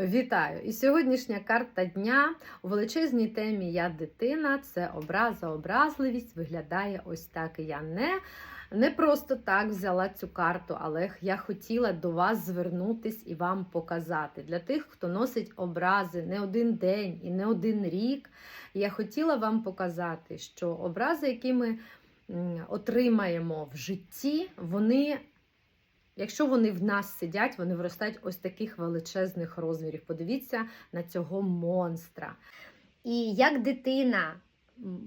Вітаю! І сьогоднішня карта дня у величезній темі Я дитина, це образа, образливість. Виглядає ось так. Я не, не просто так взяла цю карту, але я хотіла до вас звернутись і вам показати. Для тих, хто носить образи не один день і не один рік. Я хотіла вам показати, що образи, які ми отримаємо в житті, вони. Якщо вони в нас сидять, вони виростають ось таких величезних розмірів. Подивіться на цього монстра. І як дитина,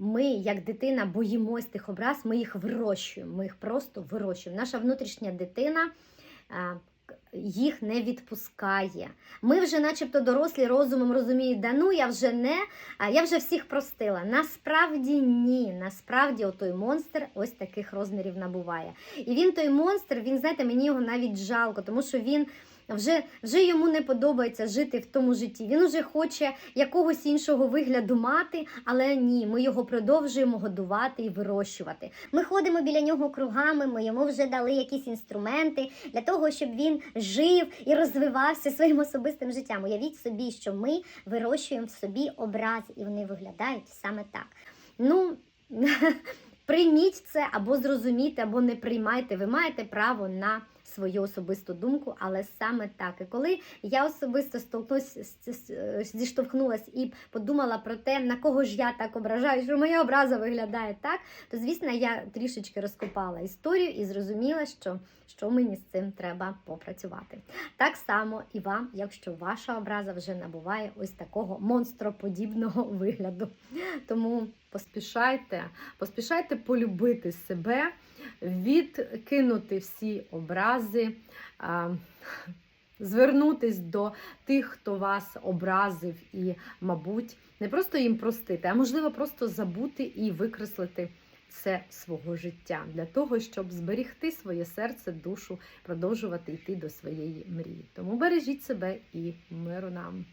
ми, як дитина, боїмось тих образ, ми їх вирощуємо. Ми їх просто вирощуємо. Наша внутрішня дитина к- їх не відпускає. Ми вже, начебто, дорослі розумом розуміють, да ну я вже не, а я вже всіх простила. Насправді ні. Насправді, отой монстр ось таких розмірів набуває. І він той монстр, він, знаєте, мені його навіть жалко, тому що він. Вже, вже йому не подобається жити в тому житті. Він вже хоче якогось іншого вигляду мати, але ні, ми його продовжуємо годувати і вирощувати. Ми ходимо біля нього кругами, ми йому вже дали якісь інструменти для того, щоб він жив і розвивався своїм особистим життям. Уявіть собі, що ми вирощуємо в собі образи, і вони виглядають саме так. Ну. Прийміть це або зрозумійте, або не приймайте. Ви маєте право на свою особисту думку, але саме так. І коли я особисто столкнусь, з- з- зіштовхнулась і подумала про те, на кого ж я так ображаю, що моя образа виглядає так, то звісно я трішечки розкопала історію і зрозуміла, що, що мені з цим треба попрацювати. Так само і вам, якщо ваша образа вже набуває ось такого монстроподібного вигляду. Тому Поспішайте, поспішайте полюбити себе, відкинути всі образи, звернутись до тих, хто вас образив, і, мабуть, не просто їм простити, а можливо, просто забути і викреслити це свого життя для того, щоб зберігти своє серце, душу, продовжувати йти до своєї мрії. Тому бережіть себе і миру нам.